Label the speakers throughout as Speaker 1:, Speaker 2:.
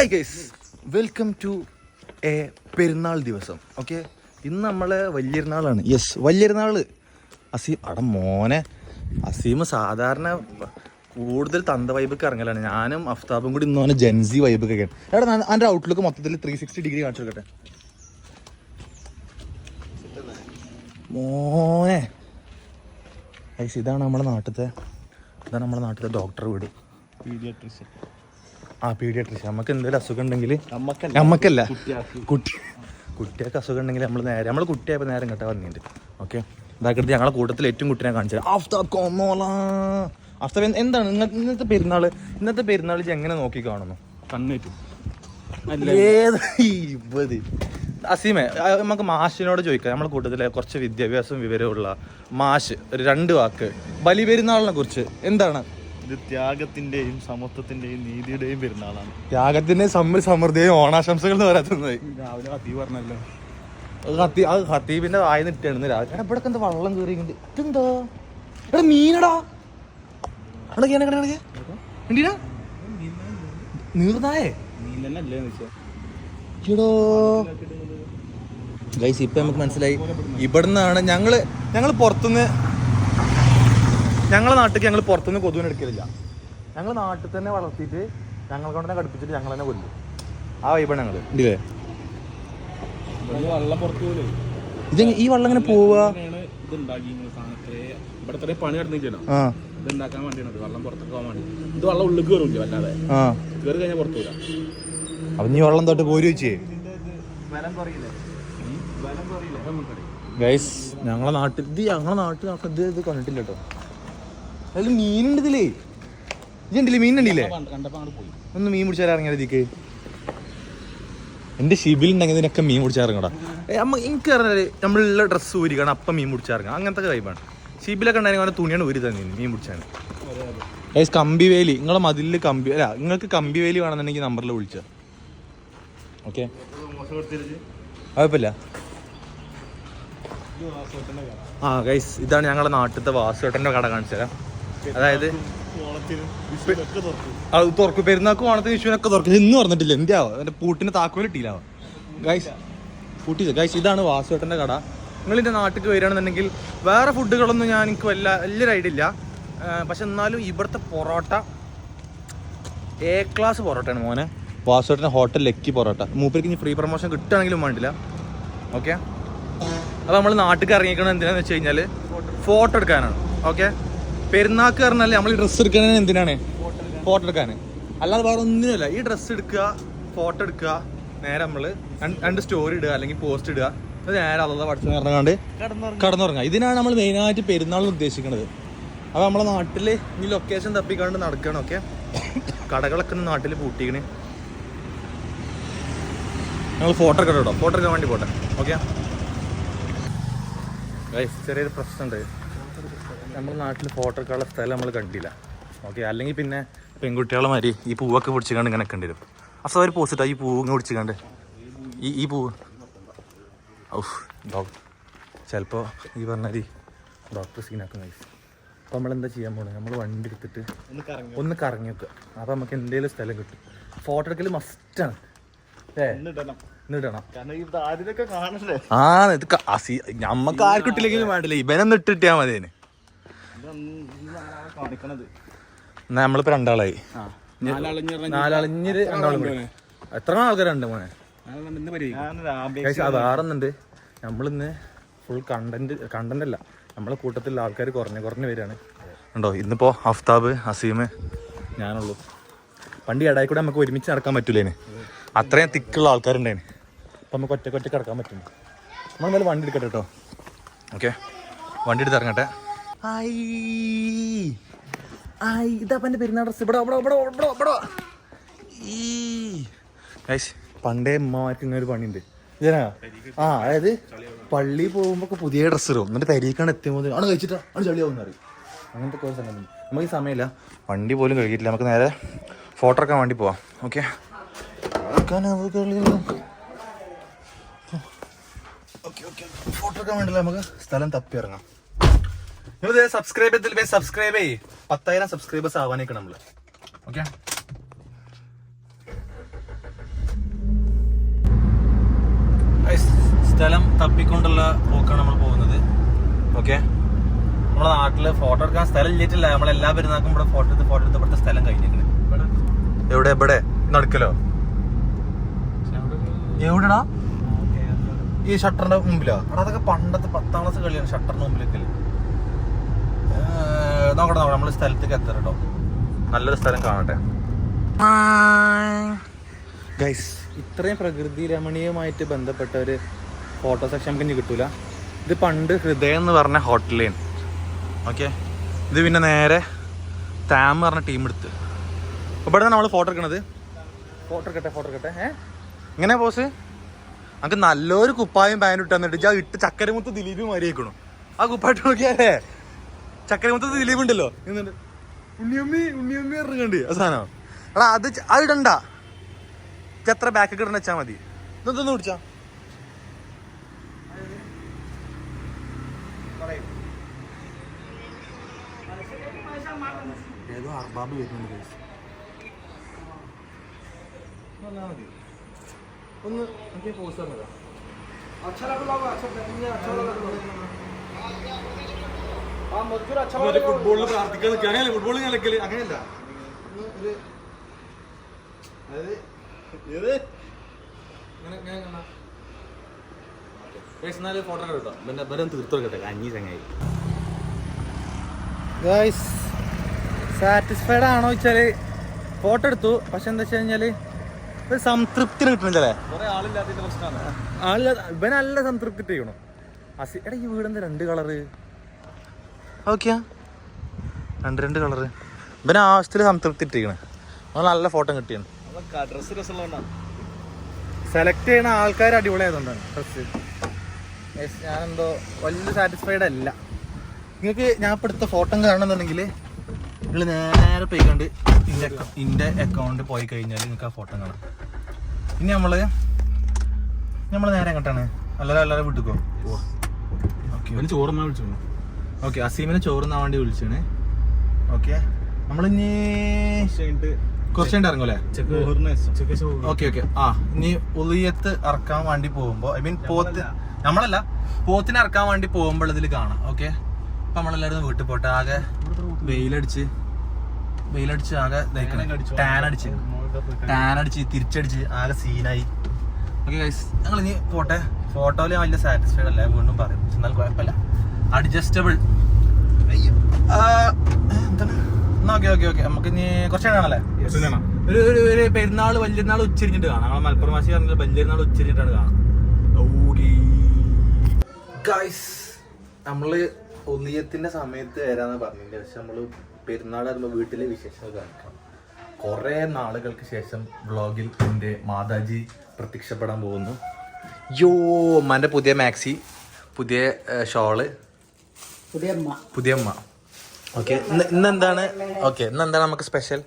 Speaker 1: Hi guys welcome to a Perunnal ദിവസം okay ഇന്ന് നമ്മൾ വലിയൊരുന്നാളാണ്. യെസ് വലിയൊരുന്നാൾ അസീം അട മോനെ. അസീം സാധാരണ കൂടുതൽ തന്ത വൈബൊക്കെ ഇറങ്ങലാണ്. ഞാനും അഫ്താബും കൂടി ഇന്ന് ജെൻസി വൈബൊക്കെ ഒക്കെയാണ് എടാ ഞാൻ എന്റെ ഔട്ട്ലുക്ക് മൊത്തത്തിൽ ത്രീ സിക്സ്റ്റി ഡിഗ്രി കാണിച്ചു കേട്ടെ മോനെ. ഐസ് ഇതാണ് നമ്മുടെ നാട്ടിലത്തെ ഇതാണ് നമ്മുടെ നാട്ടിലെ ഡോക്ടർ വീട്.
Speaker 2: പീഡിയാട്രിഷ്യൻ
Speaker 1: ആ പീഡിയാട്രിഷ്യൻ നമുക്ക് എന്തെങ്കിലും അസുഖം ഉണ്ടെങ്കിൽ
Speaker 2: നമുക്കല്ല
Speaker 1: കുട്ടി കുട്ടിയൊക്കെ അസുഖം ഉണ്ടെങ്കിൽ നമ്മൾ നേരെ നമ്മൾ കുട്ടിയായപ്പോൾ നേരം കേട്ടാൽ വന്നിട്ടുണ്ട് ഓക്കെ? ഇതാക്കിട്ട് ഞങ്ങളെ കൂട്ടത്തിൽ ഏറ്റവും കുട്ടീനെ കാണിച്ചത് ആഫ്താബ് കൊന്നോളാ ആഫ്താബ് എന്താണ്? ഇന്നത്തെ ഇന്നത്തെ പെരുന്നാൾ ഇന്നത്തെ പെരുന്നാൾ എങ്ങനെ നോക്കി കാണുന്നു?
Speaker 2: കണ്ണേറ്റു.
Speaker 1: ഏത് ഇരുപത്? അസീമേ നമുക്ക് മാഷിനോട് ചോദിക്കാം. നമ്മുടെ കൂട്ടത്തിലെ കുറച്ച് വിദ്യാഭ്യാസം വിവരമുള്ള മാഷ്. ഒരു രണ്ട് വാക്ക്. ബലി പെരുന്നാളിനെ കുറിച്ച്. എന്താണ്?
Speaker 2: ഇത് ത്യാഗത്തിന്റെയും സമത്വത്തിന്റെയും നീതിയുടെയും പെരുന്നാളാണ്.
Speaker 1: ത്യാഗത്തിന്റെ സമ സമൃദ്ധിയും ഓണാശംസകൾ എന്ന് പറയാത്തത്.
Speaker 2: രാവിലെ കത്തി പറഞ്ഞല്ലോ.
Speaker 1: അത് ഹത്തി അത് ഹത്തീബിന്റെ വായ നിട്ടാണ് രാവിലെ. എടാ ഇവിടെ എന്താ വള്ളം കയറിയിട്ടുണ്ട്? ഇതെന്താ? എടാ മീനടാ. നീർനായേ. ഗൈസ് ഇപ്പൊ നമുക്ക് മനസ്സിലായി. ഇവിടുന്നാണ് ഞങ്ങൾ ഞങ്ങൾ പുറത്തുനിന്ന് ഞങ്ങളെ നാട്ടിൽ ഞങ്ങൾ പുറത്തുനിന്ന് കൊതുവിനെ എടുക്കലില്ല. ഞങ്ങൾ നാട്ടിൽ തന്നെ വളർത്തിയിട്ട് ഞങ്ങൾ കൊണ്ട് തന്നെ കടുപ്പിച്ചിട്ട് ഞങ്ങൾ തന്നെ കൊല്ലും. ആ വൈബാണ് ഞങ്ങൾ ഇല്ലേ? ഇത് ഈ വെള്ളം ഇങ്ങനെ പോവാ
Speaker 2: ഇവിടെ പണി ഇത് ഉണ്ടാക്കാൻ വേണ്ടിയാണ് ഇത് വെള്ളം പുറത്തേക്ക് പോകാൻ വേണ്ടി. ഇത് വെള്ളം ഉള്ളിൽ കയറില്ല വല്ലാതെ.
Speaker 1: ആ.
Speaker 2: കയറി കഴിഞ്ഞാൽ പുറത്തു വരാം
Speaker 1: അപ്പൊ നീ വെള്ളം തൊട്ട് പോരി വെച്ചേ. ഗൈസ് ഞങ്ങളെ നാട്ടിൽ ഇത് ഞങ്ങളെ നാട്ടിൽ ഇത് ഇത് കണ്ടിട്ടില്ല കേട്ടോ. അതിൽ മീനുണ്ട് ഇതിലേ. ഇതുണ്ടില്ലേ
Speaker 2: പോയി.
Speaker 1: ഒന്ന് മീൻ പിടിച്ചാൽ ഇറങ്ങിയാൽ ഇതിക്ക്. എന്റെ ഷിബിൽ ഉണ്ടെങ്കിൽ ഇതിനൊക്കെ മീൻ പിടിച്ചാറിങ്ങടാ അമ്മ എനിക്ക് പറഞ്ഞാൽ നമ്മളുള്ള ഡ്രസ്സ് ഊരിക്കണം അപ്പം മീൻ പിടിച്ചിറങ്ങാം അങ്ങനത്തെ കൈബാണ് ഷിബിലൊക്കെ ഉണ്ടായിരുന്നു തുണിയാണ് ഊരി തന്നെ മീൻ പിടിച്ചാണ് കമ്പി വേലി. നിങ്ങളെ മതിലിൽ കമ്പി അല്ല നിങ്ങൾക്ക് കമ്പി വേലി വേണമെന്നുണ്ടെങ്കിൽ നമ്പറിൽ വിളിച്ചോ. ഓക്കെ? കുഴപ്പമില്ല. ആ ഗൈസ് ഇതാണ് ഞങ്ങളുടെ നാട്ടിലത്തെ വാസുവേട്ടന്റെ കട കാണിച്ചു തരാം അതായത് അത് തുറക്കും. പെരുന്നാക്കും ഓണത്തിന് വിഷുവിനൊക്കെ തുറക്കും. ഇന്ന് പറഞ്ഞിട്ടില്ല എന്തിയാവോ എന്റെ പൂട്ടിന് താക്കോൽ ഇട്ടില്ലാവോ ഗൈസ് പൂട്ടിയില്ല. ഗൈസ് ഇതാണ് വാസുവേട്ടന്റെ കട. നിങ്ങൾ എന്റെ നാട്ടിൽ വരികയാണെന്നുണ്ടെങ്കിൽ വേറെ ഫുഡുകളൊന്നും ഞാൻ എനിക്ക് വല്ല വലിയ ഐഡിയ ഇല്ല. പക്ഷെ എന്നാലും ഇവിടുത്തെ പൊറോട്ട എ ക്ലാസ് പൊറോട്ടയാണ് മോനെ. വാസുവേട്ടന്റെ ഹോട്ടൽ ലക്കി പൊറോട്ട. മൂപ്പർക്ക് ഇനി ഫ്രീ പ്രൊമോഷൻ കിട്ടുകയാണെങ്കിലും വേണ്ടില്ല. ഓക്കെ അപ്പോൾ നമ്മൾ നാട്ടിൽ ഇറങ്ങിയിരിക്കണം എന്തിനാന്ന് വെച്ച് കഴിഞ്ഞാൽ ഫോട്ടോ എടുക്കാനാണ്. ഓക്കെ പെരുന്നാൾക്ക് പറഞ്ഞാൽ നമ്മൾ ഈ ഡ്രസ്സ് എടുക്കുന്നത് എന്തിനാണ്? ഫോട്ടോ എടുക്കാൻ അല്ലാതെ വേറെ ഒന്നിനുമല്ല. ഈ ഡ്രസ്സ് എടുക്കുക ഫോട്ടോ എടുക്കുക നേരെ നമ്മൾ രണ്ട് സ്റ്റോറി ഇടുക അല്ലെങ്കിൽ പോസ്റ്റ് ഇടുക അത് നേരെ അല്ലാതെ പഠിച്ചു ഇറങ്ങാണ്ട് കടന്നുറങ്ങുക. ഇതിനാണ് നമ്മൾ മെയിനായിട്ട് പെരുന്നാൾ ഉദ്ദേശിക്കുന്നത് അപ്പോൾ നമ്മളെ നാട്ടിൽ ഈ ലൊക്കേഷൻ തപ്പിക്കാണ്ട് നടക്കണം ഓക്കെ കടകളൊക്കെ നാട്ടിൽ നാട്ടിൽ പൂട്ടിക്കണേ. ഞങ്ങൾ ഫോട്ടോ എടുക്കട്ടെ ഫോട്ടോ എടുക്കാൻ വേണ്ടി പോട്ടെ ഓക്കെ ചെറിയൊരു ചെറിയൊരു പ്രശ്നമുണ്ട്. നമ്മുടെ നാട്ടിൽ ഫോട്ടോ എടുക്കാനുള്ള സ്ഥലം നമ്മൾ കണ്ടില്ല. ഓക്കെ അല്ലെങ്കിൽ പിന്നെ പെൺകുട്ടികളെ മാതിരി ഈ പൂവൊക്കെ പിടിച്ചിക്കാണ്ട് ഇങ്ങനെ കണ്ടിരും അസ അവർ പോസിറ്റാ ഈ പൂവ് ഇങ്ങനെ പിടിച്ചിക്കാണ്ട് ഈ ഈ പൂവ്. ഔഫ് ഡോക്ടർ ചിലപ്പോൾ ഈ പറഞ്ഞാൽ ഡോക്ടർ സീനാക്കുന്ന ഗൈസ് അപ്പോൾ നമ്മൾ എന്താ ചെയ്യാൻ പോകണം നമ്മൾ വണ്ടി എടുത്തിട്ട്
Speaker 2: ഒന്ന് കറങ്ങി
Speaker 1: വെക്കുക അപ്പോൾ നമുക്ക് എന്തെങ്കിലും സ്ഥലം കിട്ടും. ഫോട്ടോ എടുക്കൽ മസ്റ്റാണ് ഏ? ഇത് നമ്മക്ക് ആർക്കിട്ടില്ലെങ്കിലും വേണ്ടില്ല. ഇവനൊന്നിട്ടിട്ടാ മതി അതിന് എന്നാ നമ്മളിപ്പോ രണ്ടാളായി. നാലളിഞ്ഞൊരു രണ്ടാളും കൂടി. എത്ര ആൾക്കാരുണ്ട് മോനെ? അതാറുന്നുണ്ട് നമ്മളിന്ന് ഫുൾ കണ്ടന്റ് കണ്ടന്റ് അല്ല. നമ്മളെ കൂട്ടത്തിൽ ആൾക്കാർ കുറഞ്ഞ് കുറഞ്ഞ് വരികയാണ്. ഉണ്ടോ? ഇന്നിപ്പോ അഫ്താബ് അസീം ഞാനുള്ളൂ. പണ്ട് ഇടയിൽ കൂടെ നമുക്ക് ഒരുമിച്ച് നടക്കാൻ പറ്റൂലേന്. അത്രയും തിക്കുള്ള ആൾക്കാരുണ്ടേന്. അപ്പൊ നമുക്ക് ഒറ്റക്കൊറ്റ കിടക്കാൻ പറ്റും. നമ്മൾ എന്തായാലും വണ്ടി എടുക്കട്ടെ കേട്ടോ ഓക്കെ? വണ്ടി എടുത്ത് ഇറങ്ങട്ടെ. ആയി ഇതാ എന്റെ പെരുന്നാൾ ഡ്രസ് ഇവിടെ ഇവിടെ ഇവിടെ ഇവിടെ ഇവിടെ. ഈ. ഗൈസ് പണ്ടേ അമ്മമാർക്ക് ഇങ്ങനെ ഒരു പണിയുണ്ട്. ഇതാ ആ അതായത് പള്ളി പോകുമ്പോ ഒക്കെ പുതിയ ഡ്രസ്സ് ഇടും. എന്നിട്ട് തരീക്കാണ് എത്തുമ്പോൾ ആണ് കഴിച്ചിട്ടാ? ആണ് ചളിയാവും അറിയും? അങ്ങനത്തെ കുറേ സംഗതി നമുക്ക് ഈ സമയമില്ല. വണ്ടി പോലും കഴുകിയിട്ടില്ല. നമുക്ക് നേരെ ഫോട്ടോ എടുക്കാൻ വേണ്ടി പോവാം. ഓക്കെ ഓക്കെ ഓക്കെ ഫോട്ടോ എടുക്കാൻ വേണ്ടില്ല നമുക്ക് സ്ഥലം തപ്പി ഇറങ്ങാം. നിങ്ങൾ സബ്സ്ക്രൈബ് ചെയ്തില്ല സബ്സ്ക്രൈബ് ചെയ്യ്. പത്തായിരം സബ്സ്ക്രൈബേഴ്സ് ആവാനേക്ക് നമ്മൾ. ഓക്കെ സ്ഥലം തപ്പിക്കൊണ്ടുള്ള പോക്കാണ് നമ്മൾ പോകുന്നത്. ഓക്കെ നമ്മുടെ നാട്ടിൽ ഫോട്ടോ എടുക്കാൻ സ്ഥലം ഇല്ലിട്ടില്ല നമ്മളെല്ലാ പെരുന്നാക്കും ഇവിടെ ഫോട്ടോ എടുത്ത് ഫോട്ടോ എടുത്ത് ഇവിടുത്തെ സ്ഥലം കഴിഞ്ഞിരിക്കുന്നത് എവിടെ? എവിടെ നടക്കലോ? എവിടെടാ? ഈ ഷട്ടറിന്റെ മുമ്പിലോ? അവിടെ അതൊക്കെ പണ്ടത്തെ പത്താം ക്ലാസ് കളിയാണ് ഷട്ടറിന്റെ മുമ്പിലൊക്കെ. നോക്കട്ടെ നോക്കട്ടെ നമ്മൾ സ്ഥലത്തേക്ക് എത്തണം കേട്ടോ. നല്ലൊരു സ്ഥലം കാണട്ടെ. ഗൈസ് ഇത്രയും പ്രകൃതി രമണീയമായിട്ട് ബന്ധപ്പെട്ട ഒരു ഫോട്ടോ സെക്ഷൻ നമുക്ക് ഇനി കിട്ടൂല. ഇത് പണ്ട് ഹൃദയം എന്ന് പറഞ്ഞ ഹോട്ടലേന് ഓക്കെ ഇത് പിന്നെ നേരെ താം പറഞ്ഞ ടീം എടുത്ത്. ഇവിടെ നമ്മൾ ഫോട്ടോ എടുക്കണത്. ഫോട്ടോ എടുക്കട്ടെ ഫോട്ടോ എടുക്കട്ടെ. ഏ? ഇങ്ങനെ പോസ് നമുക്ക് നല്ലൊരു കുപ്പായും പാനും ഇട്ട് തന്നിട്ട് ഇട്ട് ചക്കരമുത്ത് ദിലീപ് മാറിയേക്കണു ആ കുപ്പായിട്ട് നോക്കിയാലേ? ചക്കരമുത്ത് ദിലീപ് ഉണ്ടല്ലോ ഉണ്ണിയമ്മി ഉണ്ണിയമ്മി ഇറങ്ങണ്ട് ആ സാധനം. എടാ അത് അത് ഇടണ്ട. എത്ര ബാക്ക് കിടന്ന് വെച്ചാൽ മതി. ഇതൊന്ന് പിടിച്ചാ. ഒന്ന് എനിക്ക് പോസ് തന്നതാ. ഫുട്ബോളിൽ പ്രാർത്ഥിക്കാൻ നിൽക്കുക അങ്ങനെയല്ല. ഫുട്ബോൾ കളിക്കൽ അങ്ങനെയല്ല കേട്ടോ. വെക്കട്ടെ, ചങ്ങായി. ഗായ്സ് സാറ്റിസ്ഫൈഡ് ആണോ വെച്ചാൽ ഫോട്ടോ എടുത്തു. പക്ഷെ എന്താ വെച്ച് കഴിഞ്ഞാൽ ഒരു സംതൃപ്തി കിട്ടുന്നില്ലേ ആളില്ലാത്ത ഇവൻ നല്ല സംതൃപ്തി ചെയ്യണം അസി എടാ ഈ വീടെന്താ രണ്ട് കളറ് ഓക്കെയാ. രണ്ട് രണ്ട് കളറ്. ഇവൻ ആവശ്യത്തിൽ സംതൃപ്തി ഇട്ടിരിക്കണേ. നല്ല ഫോട്ടോ കിട്ടിയാണ് സെലക്ട് ചെയ്യണ ആൾക്കാർ അടിപൊളിയായതുകൊണ്ടാണ് ഡ്രസ്സ് ഞാനെന്തോ വലിയ സാറ്റിസ്ഫൈഡ് അല്ല. നിങ്ങൾക്ക് ഞാൻ ഇപ്പോൾ എടുത്ത ഫോട്ടോ കാണണമെന്നുണ്ടെങ്കിൽ നിങ്ങൾ നേരെ പോയിക്കൊണ്ട് ഇന്റെ ഇന്റെ അക്കൗണ്ട് പോയി കഴിഞ്ഞാൽ നിങ്ങൾക്ക് ആ ഫോട്ടോ കാണാം. ഇനി നമ്മൾ നമ്മൾ നേരെ എങ്ങോട്ടാണ്? അല്ലാതെ അല്ലാതെ വിട്ടുക്കോ? ഓക്കെ.
Speaker 2: ഇവന് ചോറന്നാ വിളിച്ചു.
Speaker 1: ഓക്കെ അസീമിനെ ചോറുന്ന വേണ്ടി വിളിച്ചാണ്. ഓക്കെ നമ്മളിനി കുറച്ചുണ്ട് ഇറങ്ങൂലേ ഓക്കെ ഓക്കെ. ആ ഇനി ഉളിയത്ത് ഇറക്കാൻ വേണ്ടി പോകുമ്പോ ഐ മീൻ പോത്ത് നമ്മളല്ല പോത്തിനെ ഇറക്കാൻ വേണ്ടി പോകുമ്പോൾ ഇതിൽ കാണാം ഓക്കെ? അപ്പൊ നമ്മളെല്ലാവരും വീട്ടിൽ പോട്ടെ ആകെ വെയിലടിച്ച് വെയിലടിച്ച് ആകെ ടാൻ അടിച്ച് ടാൻ അടിച്ച് തിരിച്ചടിച്ച് ആകെ സീനായി. ഓക്കെ ഗൈസ് ഞങ്ങൾ ഇനി പോട്ടെ ഫോട്ടോയിൽ വലിയ സാറ്റിസ്ഫൈഡ് അല്ലേ വീണ്ടും പറയും. എന്നാൽ കുഴപ്പമില്ല. അഡ്ജസ്റ്റബിൾ ഓക്കെ ഓക്കെ ഓക്കെ നമുക്ക് ഇനി കുറച്ച് കാണാല്ലേ ഒരു ഒരു ഒരു പെരുന്നാൾ വലിയനാൾ ഉച്ചരിഞ്ഞിട്ട് കാണാം. നമ്മളെ മലപ്പുറം ഭാഷ പറഞ്ഞ വലിയൊരുന്നാൾ ഉച്ചരിഞ്ഞിട്ടാണ് കാണാം. ഗൈസ് നമ്മൾ ഒന്നിയത്തിന്റെ സമയത്ത് വരാന്ന് പറഞ്ഞിട്ടുണ്ട് പക്ഷെ നമ്മൾ പെരുന്നാൾ വരുമ്പോ വീട്ടിലെ വിശേഷങ്ങൾ കാണിക്കണം കുറെ നാളുകൾക്ക് ശേഷം വ്ളോഗിൽ എന്റെ മാതാജി പ്രത്യക്ഷപ്പെടാൻ പോകുന്നു. യോ അമ്മന്റെ പുതിയ മാക്സി പുതിയ ഷോൾ.
Speaker 3: പുതിയ അമ്മ
Speaker 1: പുതിയ അമ്മ ഓക്കെ ഇന്ന് എന്താണ് ഓക്കെ ഇന്ന് എന്താണ് നമുക്ക് സ്പെഷ്യൽ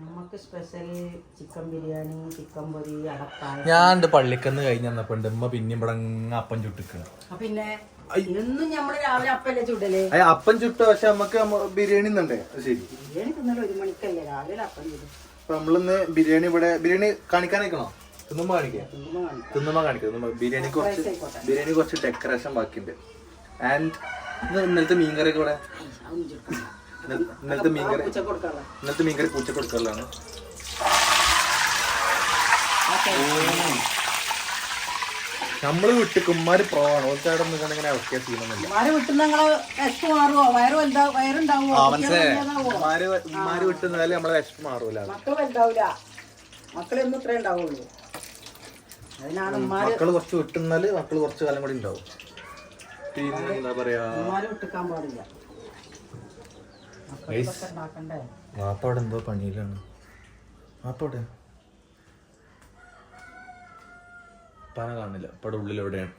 Speaker 3: നമുക്ക് സ്പെഷ്യൽ ചിക്കൻ ബിരിയാണി ചിക്കൻ പൊരി അടപ്പായ
Speaker 1: ഞാൻ പള്ളിക്കന്ന് കഴിഞ്ഞ് വന്നപ്പോ ഉണ്ട് ഉമ്മ പിന്നെ ഇവിടെ അപ്പം ചുട്ടിക്കണം.
Speaker 3: പിന്നെ എന്നും നമ്മൾ രാവിലെ അപ്പല്ലേ
Speaker 1: ചുടൽ? അപ്പം ചുട്ടു പക്ഷെ നമുക്ക് ബിരിയാണി അത് ശരി.
Speaker 3: ബിരിയാണി തിന്നൽ ഒരു മണിക്കല്ലേ രാവിലെ അപ്പം ചുടും.
Speaker 1: അപ്പൊ നമ്മളിന്ന് ബിരിയാണി ഇവിടെ ബിരിയാണി കാണിക്കാനേക്കണോ? തിന്നുമ്പോ കാണിക്കാം.
Speaker 3: തിന്നുമ്പോ കാണിക്കാം.
Speaker 1: തിന്നുമ്പോ കാണിക്കാം. ബിരിയാണി കുറച്ച് ബിരിയാണി കുറച്ച് ഡെക്കറേഷൻ ബാക്കിയുണ്ട്. ആൻഡ് ഇന്നലത്തെ മീൻകറി കൂടെ ഇന്നലത്തെ മീൻകറി ഇന്നലത്തെ മീൻകറി പൂച്ച കൊടുക്കലാണ് നമ്മൾ വിട്ട് കുമ്മാര് പ്രോവാണ് ഓർച്ചവിടെ അവസ്ഥ ഇങ്ങനെ സീനൊന്നുമില്ല.
Speaker 3: ഉമ്മാരെ
Speaker 1: വിട്ടുന്നാൽ നമ്മളെ വിശപ്പ് മാറൂല. മക്കൾ കുറച്ച് വിട്ടുന്നാൽ മക്കൾ കുറച്ച് കാലം കൂടി ഉണ്ടാവും. പിന്നെ എന്താ പറയാ വാപ്പവിടെ പണിയിലാണ്. വാപ്പവിടെ പന കാണില്ല. ഇപ്പടെ ഉള്ളിൽ എവിടെയാണ്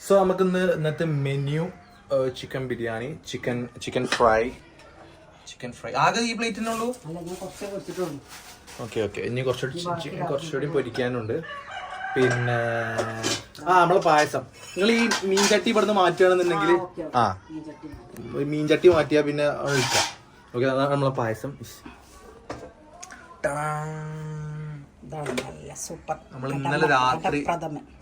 Speaker 1: സോ നമുക്ക് ഇന്ന് ഇന്നത്തെ menu chicken biryani chicken chicken fry chicken fry ആകെ ഈ പ്ലേറ്റിനുള്ളൂ ഓക്കെ ഓക്കെ ഇനി കുറച്ചുകൂടി ചിക്കൻ കുറച്ചുകൂടി പൊരിക്കാനുണ്ട്. പിന്നെ ആ നമ്മളെ പായസം. നിങ്ങൾ ഈ മീൻ ചട്ടി ഇവിടുന്ന് മാറ്റുകയാണെന്നുണ്ടെങ്കിൽ ആ. മീൻചട്ടി മാറ്റിയാ പിന്നെ ഒഴിക്കാം. ഓക്കെ അതാണ് നമ്മളെ പായസം. നമ്മൾ ഇന്നലെ രാത്രി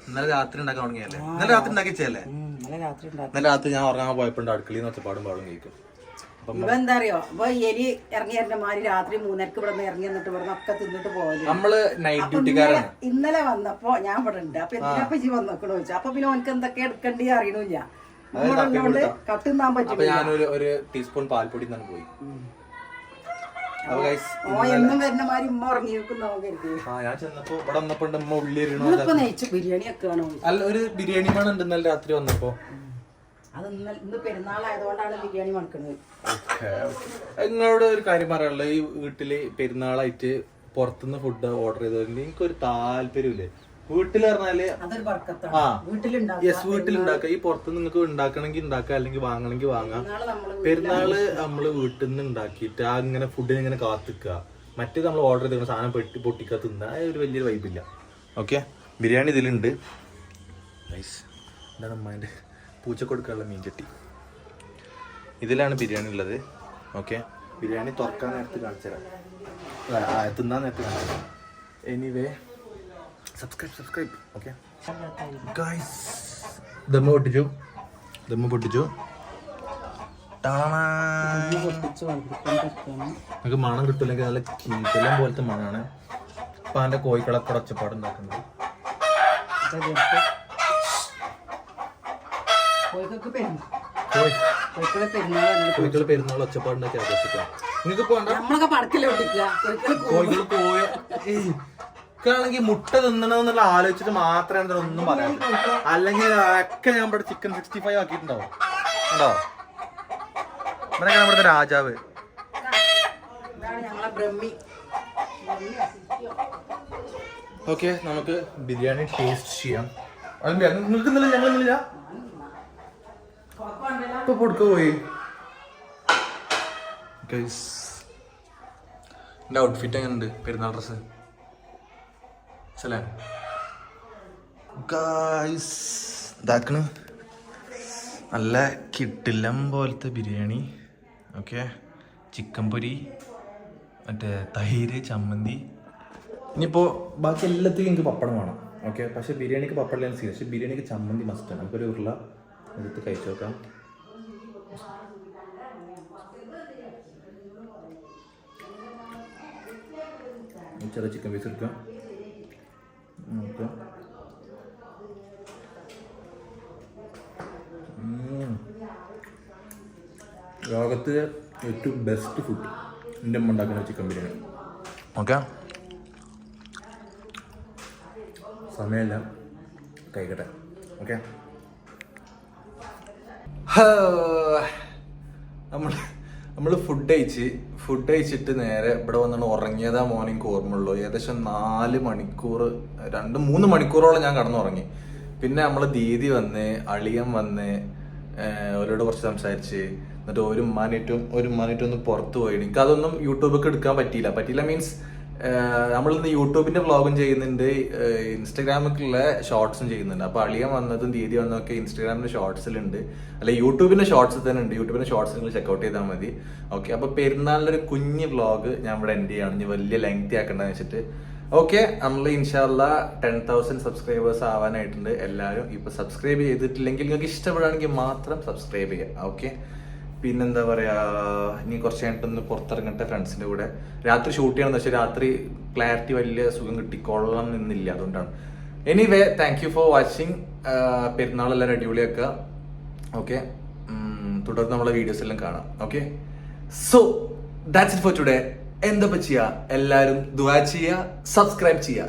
Speaker 1: ഇന്നലെ രാത്രി ഉണ്ടാക്കാൻ തുടങ്ങിയല്ലേ ഇന്നലെ രാത്രി ഉണ്ടാക്കിച്ചല്ലേ
Speaker 3: ഇന്നലെ രാത്രി ഉണ്ടാക്കി.
Speaker 1: ഇന്നലെ രാത്രി ഞാൻ ഉറങ്ങാൻ പോയപ്പോൾ അടുക്കളയിൽ നിന്ന് ഒച്ചപ്പാടും പാടും കേൾക്കും
Speaker 3: ഇവ എന്താ അറിയോ ഇപ്പൊ എലി ഇറങ്ങി എന്റെ മാതിരി രാത്രി മൂന്നരക്ക് ഇവിടെ നിന്ന് ഇറങ്ങി എന്നിട്ട് ഇവിടെ ഒക്കെ തിന്നിട്ട് പോകൽ
Speaker 1: നമ്മൾ നൈറ്റ് ഡ്യൂട്ടിക്കാരാണ്
Speaker 3: ഇന്നലെ വന്നപ്പോ ഞാൻ ഇവിടെ ഉണ്ട്. അപ്പൊ എന്തിനാ ജി വന്നോക്കണോ ചോദിച്ചു. അപ്പൊ പിന്നെ ഓനക്ക് എന്തൊക്കെ എടുക്കണ്ടി അറിയണില്ല. നമ്മളോട് കട്ടുന്നാൻ
Speaker 1: അപ്പൊ
Speaker 3: പറ്റില്ല.
Speaker 1: ഞാനൊരു ഒരു ടീസ്പൂൺ പാൽപ്പൊടി തന്നെ പോയി. അപ്പൊ ഗൈസ്
Speaker 3: ഓ എന്നും വരുന്ന മാതിരി ഉമ്മ ഉറങ്ങി വെക്കുന്ന കരുതി.
Speaker 1: ആ ഞാൻ ചെന്നപ്പോ ഇവിടെ വന്നപ്പോ ഉണ്ട് ഉമ്മ ഉള്ളി എറിയണു
Speaker 3: ഇന്നിപ്പോ നെയ്ച്ച് ബിരിയാണി ഒക്കെ വേണോ?
Speaker 1: അല്ല ഒരു ബിരിയാണി മണം ഉണ്ട് ഇന്നലെ രാത്രി വന്നപ്പോ.
Speaker 3: അത് ഇന്നലെ ഇന്ന് പെരുന്നാളായതുകൊണ്ടാണ് ബിരിയാണി
Speaker 1: നിങ്ങളോട് ഒരു കാര്യം പറയാനുള്ളത് ഈ വീട്ടിൽ പെരുന്നാളായിട്ട് പുറത്തുനിന്ന് ഫുഡ് ഓർഡർ ചെയ്തതുകൊണ്ട് എനിക്കൊരു താല്പര്യമില്ലേ? വീട്ടിൽ
Speaker 3: പറഞ്ഞാൽ
Speaker 1: ആ. യെസ് വീട്ടിലുണ്ടാക്കുക ഈ പുറത്ത് നിങ്ങൾക്ക് ഉണ്ടാക്കണമെങ്കിൽ ഉണ്ടാക്കാം അല്ലെങ്കിൽ വാങ്ങണമെങ്കിൽ വാങ്ങാം. പെരുന്നാൾ നമ്മൾ വീട്ടിൽ നിന്ന് ഉണ്ടാക്കിയിട്ട് ആ ഇങ്ങനെ ഫുഡിനെ ഇങ്ങനെ കാത്തിക്കുക. മറ്റേത് നമ്മൾ ഓർഡർ ചെയ്തിരുന്ന സാധനം പെട്ടി പൊട്ടിക്കാ തിന്ന. ഒരു വലിയൊരു വൈബില്ല ഓക്കെ ബിരിയാണി ഇതിലുണ്ട്. നൈസ് എന്താണ് അമ്മേന്റെ പൂച്ച കൊടുക്കാനുള്ള മീൻ ചട്ടി. ഇതിലാണ് ബിരിയാണി ഉള്ളത്. ഓക്കെ ബിരിയാണി തുറക്കാൻ നേരത്ത് കാണിച്ചു തിന്നാൻ നേരത്ത് കാണിച്ചു anyway subscribe subscribe okay guys ദമ്മ പൊട്ടിച്ചു. ദമ്മ പൊട്ടിച്ചു. നമുക്ക് മണം കിട്ടില്ലെങ്കിൽ നല്ല കീറ്റലം പോലത്തെ മണമാണ് അപ്പൊ അതിന്റെ കോഴിക്കളൊക്കെ ഒച്ചപ്പാട്
Speaker 3: കോഴിക്കളെ
Speaker 1: പെരുന്നാൾ. ഒച്ചപ്പാടിനൊക്കെ ആഘോഷിക്കാം നിങ്ങൾക്ക് പോകണ്ട
Speaker 3: നമ്മളൊക്കെ പടക്കില്ല
Speaker 1: കോഴിക്കൾ ഏയ്. ആണെങ്കിൽ മുട്ട തിന്നണമെന്നുള്ള ആലോചിച്ചിട്ട് മാത്രമേ ഒന്നും പറയാൻ അല്ലെങ്കിൽ ഒക്കെ ഞാൻ ഇവിടെ ചിക്കൻ സിക്സ്റ്റി ഫൈവ് ആക്കിയിട്ടുണ്ടാവും. ഉണ്ടോ ഇവരൊക്കെ നമ്മുടെ രാജാവ്. ഓക്കെ നമുക്ക് ബിരിയാണി ടേസ്റ്റ് ചെയ്യാം. നിങ്ങൾക്ക് ഇന്നലെ ഞങ്ങൾ ഇന്നില്ല? ഇപ്പൊ കൊടുക്കു പോയി. എന്റെ ഔട്ട്ഫിറ്റ് എങ്ങനെയുണ്ട്? പെരുന്നാൾ ഡ്രസ് ഇതാക്കണ്. നല്ല കിട്ടില്ലം പോലത്തെ ബിരിയാണി. ഓക്കെ ചിക്കൻ പൊരി മറ്റേ തൈര് ചമ്മന്തി. ഇനിയിപ്പോൾ ബാക്കി എല്ലാത്തിനും എനിക്ക് പപ്പടം വേണം. ഓക്കെ പക്ഷെ ബിരിയാണിക്ക് പപ്പടം സീൻ പക്ഷെ ബിരിയാണിക്ക് ചമ്മന്തി മസ്റ്റാണ് നമുക്കൊരു ഉരുള എടുത്ത് കഴിച്ചു നോക്കാം. ചെറിയ ചിക്കൻ പീസ് എടുക്കാം. നോക്കാം. ലോകത്തിലെ ഏറ്റവും ബെസ്റ്റ് ഫുഡ് എന്റെ അമ്മ ഉണ്ടാക്കുന്ന ചിക്കൻ ബിരിയാണി. ഓക്കെ സമയമില്ല. കഴിക്കട്ടെ. ഓക്കെ നമ്മൾ നമ്മൾ ഫുഡ് കഴിച്ച് ഫുഡ് കഴിച്ചിട്ട് നേരെ ഇവിടെ വന്നിട്ട് ഉറങ്ങിയതാ മോർണിംഗ് എനിക്ക് ഓർമ്മയുള്ളൂ. ഏകദേശം നാല് മണിക്കൂർ രണ്ട് മൂന്ന് മണിക്കൂറോളം ഞാൻ കടന്നുറങ്ങി. പിന്നെ നമ്മൾ ദീദി വന്ന് അളിയൻ വന്ന് അവരോട് കുറച്ച് സംസാരിച്ച് എന്നിട്ട് ഒരു ഉമ്മാനായിട്ടും ഒരു ഉമ്മാനായിട്ടും ഒന്ന് പുറത്ത് പോയി. എനിക്ക് അതൊന്നും യൂട്യൂബൊക്കെ എടുക്കാൻ പറ്റിയില്ല. പറ്റിയില്ല മീൻസ് നമ്മൾ ഇന്ന് യൂട്യൂബിന്റെ വ്ളോഗും ചെയ്യുന്നുണ്ട്. ഇൻസ്റ്റാഗ്രാമിലുള്ള ഷോർട്സും ചെയ്യുന്നുണ്ട്. അപ്പൊ അളിയൻ വന്നതും ദീദി വന്നതൊക്കെ ഇൻസ്റ്റാഗ്രാമിന്റെ ഷോർട്സിലുണ്ട്. അല്ല യൂട്യൂബിന്റെ ഷോർട്സിൽ തന്നെ ഉണ്ട്. യൂട്യൂബിന്റെ ഷോർട്സ് നിങ്ങൾ ചെക്കൗട്ട് ചെയ്താൽ മതി. ഓക്കെ അപ്പൊ പെരുന്നാളിന്റെ ഒരു കുഞ്ഞ് വ്ളോഗ് ഞാൻ ഇവിടെ എൻഡ് ചെയ്യാണ്. വലിയ ലെങ്തി ആക്കണ്ടെന്ന് വെച്ചിട്ട്. ഓക്കെ നമ്മൾ ഇൻഷാല്ല ടെൻ തൗസൻഡ് സബ്സ്ക്രൈബേഴ്സ് ആവാനായിട്ടുണ്ട് എല്ലാവരും ഇപ്പൊ സബ്സ്ക്രൈബ് ചെയ്തിട്ടില്ലെങ്കിൽ നിങ്ങൾക്ക് ഇഷ്ടപ്പെടുകയാണെങ്കിൽ മാത്രം സബ്സ്ക്രൈബ് ചെയ്യുക. ഓക്കെ? പിന്നെന്താ പറയാ ഇനി കുറച്ച് കഴിഞ്ഞിട്ടൊന്ന് പുറത്തിറങ്ങട്ടെ ഫ്രണ്ട്സിന്റെ കൂടെ. രാത്രി ഷൂട്ട് ചെയ്യണമെന്ന് വെച്ചാൽ രാത്രി ക്ലാരിറ്റി വലിയ സുഖം കിട്ടി. കിട്ടിക്കൊള്ളണം എന്നില്ല അതുകൊണ്ടാണ്. Anyway thank you for watching പെരുന്നാളെല്ലാം അടിപൊളിയാക്കുക ഓക്കെ തുടർന്ന് നമ്മളെ വീഡിയോസ് എല്ലാം കാണാം. Okay so that's it for today എന്താ ചെയ്യുക എല്ലാവരും ദുവാ ചെയ്യുക സബ്സ്ക്രൈബ് ചെയ്യുക.